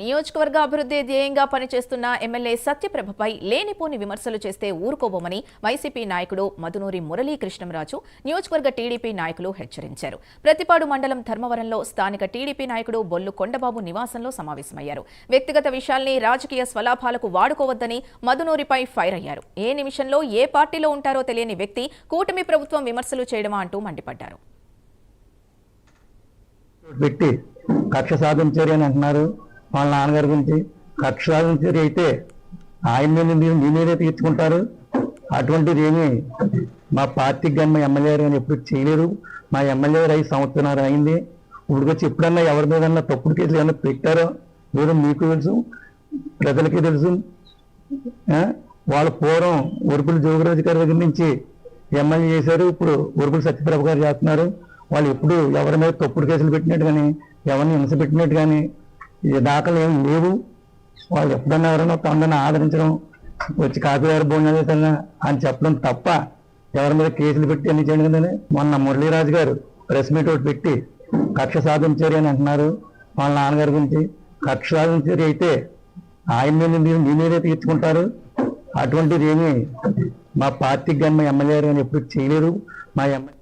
నియోజకవర్గ అభివృద్ధి ధ్యేయంగా పనిచేస్తున్న ఎమ్మెల్యే సత్యప్రభపై లేనిపోని విమర్శలు చేస్తే ఊరుకోబోమని వైసీపీ నాయకుడు మధునూరి మురళీకృష్ణంరాజు నియోజకవర్గ టీడీపీ నాయకులు హెచ్చరించారు. ప్రతిపాడు మండలం ధర్మవరంలో స్థానిక టీడీపీ నాయకుడు బొల్లు కొండబాబు నివాసంలో సమావేశమయ్యారు. వ్యక్తిగత విషయాల్ని రాజకీయ స్వలాభాలకు వాడుకోవద్దని మధునూరిపై ఫైర్ అయ్యారు. ఏ నిమిషంలో ఏ పార్టీలో ఉంటారో తెలియని వ్యక్తి కూటమి ప్రభుత్వం విమర్శలు చేయడమా అంటూ మండిపడ్డారు. కక్ష సాధించారు అని అంటున్నారు. వాళ్ళ నాన్నగారి గురించి కక్ష నుంచి అయితే ఆయన మీద మీరు మీ మీదే తీర్చుకుంటారు. అటువంటిది ఏమి మా పార్టీకి కానీ మా ఎమ్మెల్యే గారు కానీ ఎప్పుడు చేయలేరు మా ఎమ్మెల్యే గారు ఐదు సంవత్సరాలు అయింది. ఇప్పుడు ఎప్పుడన్నా ఎవరి మీద తప్పుడు కేసులు ఏమన్నా పెట్టారో లేదో మీకు తెలుసు ప్రజలకి తెలుసు. వాళ్ళు పూర్వం ఉరుపుల జోగిరాజు గారి దగ్గర నుంచి ఎమ్మెల్యే చేశారు. ఇప్పుడు ఉరుపుల సత్యప్రభ గారు చేస్తున్నారు. వాళ్ళు ఎప్పుడు ఎవరి మీద తప్పుడు కేసులు పెట్టినట్టు కానీ ఎవరిని హింస పెట్టినట్టు కానీ ఈ దాఖలు ఏమి లేవు. వాళ్ళు ఎప్పుడన్నా ఎవరైనా తొందరని ఆదరించడం వచ్చి కాపీదారు భోజనాలు అని చెప్పడం తప్ప ఎవరి మీద కేసులు పెట్టి అన్ని చేయడం కదండి. మొన్న మురళీరాజు గారు ప్రెస్ మీట్ ఒకటి పెట్టి కక్ష సాధించారు అని అంటున్నారు. వాళ్ళ నాన్నగారి గురించి కక్ష సాధించారు అయితే ఆయన మీద మీరు మీ మీదే తీర్చుకుంటారు అటువంటిది ఏమీ మా పార్టీకి కానీ మా ఎమ్మెల్యే గారు కానీ ఎప్పుడు చేయలేరు మా ఎమ్మెల్యే